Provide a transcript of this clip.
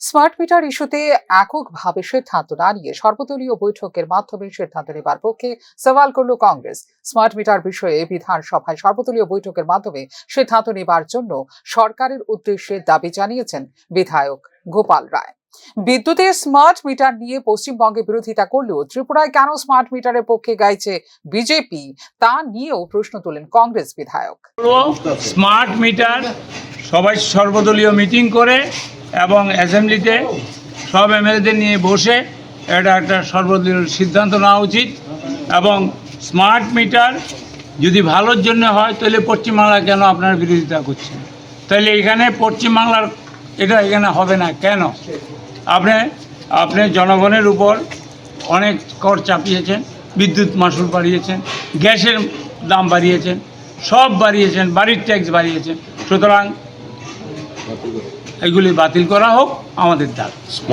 Smart meter ইস্যুতে এককভাবে সিদ্ধান্ত না নিয়ে সর্বদলীয় বৈঠকের মাধ্যমে সিদ্ধান্ত নেবার পক্ষে সওয়াল করল কংগ্রেস। স্মার্ট মিটার বিষয়ে বিধানসভায় সর্বদলীয় বৈঠকের মাধ্যমে সিদ্ধান্ত নেবার জন্য সরকারের উদ্দেশ্যে দাবি জানিয়েছেন বিধায়ক গোপাল রায়। বিদ্যুতে স্মার্ট মিটার নিয়ে পশ্চিমবঙ্গে বিরোধিতা করলেও ত্রিপুরায় কেন স্মার্ট মিটারের পক্ষে গাইছে বিজেপি, তা নিয়েও প্রশ্ন তোলেন কংগ্রেস বিধায়ক। স্মার্ট মিটার সবাই সর্বদলীয় মিটিং করে এবং অ্যাসেম্বলিতে সব এমএলএদের নিয়ে বসে এটা একটা সর্বদলীয় সিদ্ধান্ত নেওয়া উচিত এবং স্মার্ট মিটার যদি ভালোর জন্য হয়, তাহলে পশ্চিমবাংলা কেন আপনার বিরোধিতা করছেন? তাহলে এখানে পশ্চিমবাংলার এটা এখানে হবে না কেন? আপনি আপনি জনগণের উপর অনেক কর চাপিয়েছেন, বিদ্যুৎ মাসুল বাড়িয়েছেন, গ্যাসের দাম বাড়িয়েছেন, সব বাড়িয়েছেন, বাড়ির ট্যাক্স বাড়িয়েছেন। সুতরাং এগুলি বাতিল করা হোক আমাদের দাবি।